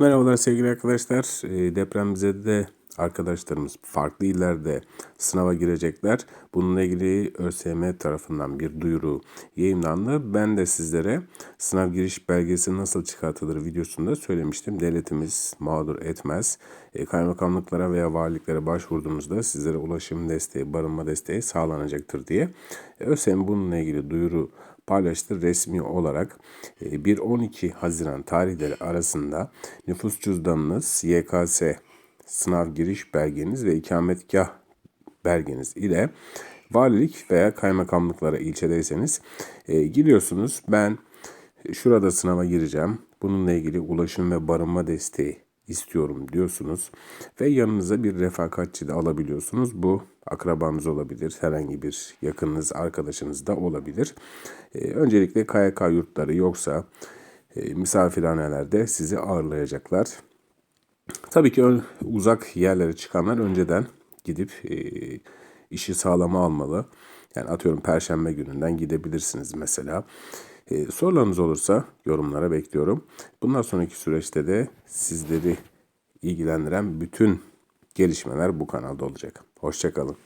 Merhabalar sevgili arkadaşlar. Ee, Depremzede arkadaşlarımız farklı illerde sınava girecekler. Bununla ilgili ÖSYM tarafından bir duyuru yayınlandı. Ben de sizlere sınav giriş belgesi nasıl çıkartılır videosunda söylemiştim. Devletimiz mağdur etmez. E, kaymakamlıklara veya valiliklere başvurduğunuzda sizlere ulaşım desteği, barınma desteği sağlanacaktır diye. E, ÖSYM bununla ilgili duyuru paylaştı resmi olarak e, 1-12 Haziran tarihleri arasında nüfus cüzdanınız, YKS sınav giriş belgeniz ve ikametgah belgeniz ile valilik veya kaymakamlıklara ilçedeyseniz e, giriyorsunuz. Ben şurada sınava gireceğim. Bununla ilgili ulaşım ve barınma desteği istiyorum diyorsunuz ve yanınıza bir refakatçi de alabiliyorsunuz. Bu akrabanız olabilir, herhangi bir yakınınız, arkadaşınız da olabilir. Ee, öncelikle KYK yurtları yoksa e, misafirhanelerde sizi ağırlayacaklar. Tabii ki uzak yerlere çıkanlar önceden gidip e, işi sağlama almalı. Yani atıyorum perşembe gününden gidebilirsiniz mesela. E, sorularınız olursa yorumlara bekliyorum. Bundan sonraki süreçte de sizleri ilgilendiren bütün gelişmeler bu kanalda olacak. Hoşçakalın.